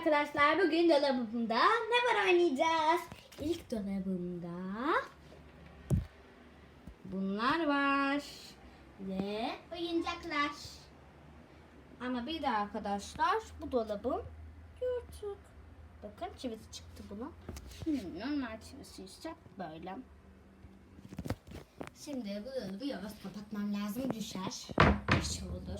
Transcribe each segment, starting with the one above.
arkadaşlar. Bugün dolabımda ne var oynayacağız? İlk dolabımda bunlar var. Ve oyuncaklar. Ama bir de arkadaşlar bu dolabım yırtık. Bakın çivisi çıktı bunun. Hmm, normal çivisi ise böyle. Şimdi bu dolabı yavaş kapatmam lazım düşer. Bir şey olur.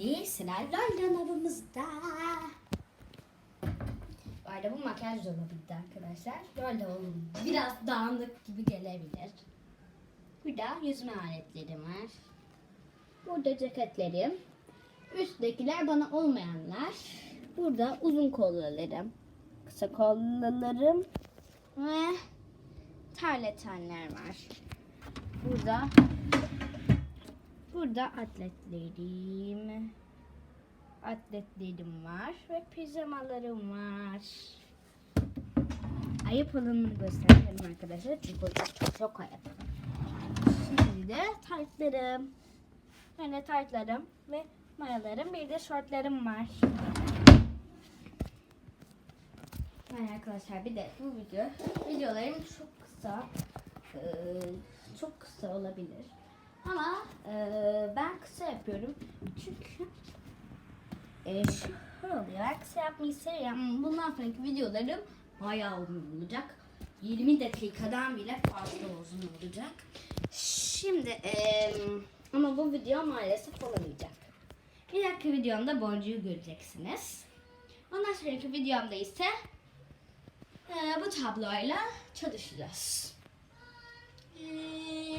Şimdi sıra lol dolabımızda. Bu arada bu makyaj dolabıydı arkadaşlar. Lol dolabım biraz dağınık gibi gelebilir. Burada yüzme aletlerim var. Burada ceketlerim. Üsttekiler bana olmayanlar. Burada uzun kollularım. Kısa kollularım. Ve terletenler var. Burada Burada atletlerim, atletlerim var ve pijamalarım var. Ayıp olanını gösterelim arkadaşlar çünkü o çok, çok ayıp. Şimdi de taytlarım. Böyle taytlarım ve mayalarım bir de şortlarım var. Yani arkadaşlar bir de bu video videolarım çok kısa çok kısa olabilir. Ama eee, ben kısa yapıyorum. Çünkü eee şöyle oluyor. Ben kısa yapmayı seviyorum. Bundan sonraki videolarım bayağı uzun olacak. 20 dakikadan bile fazla uzun olacak. Şimdi eee, ama bu video maalesef olamayacak. Bir dakika videomda boncuğu göreceksiniz. Ondan sonraki videomda ise eee, bu tabloyla çalışacağız. Ve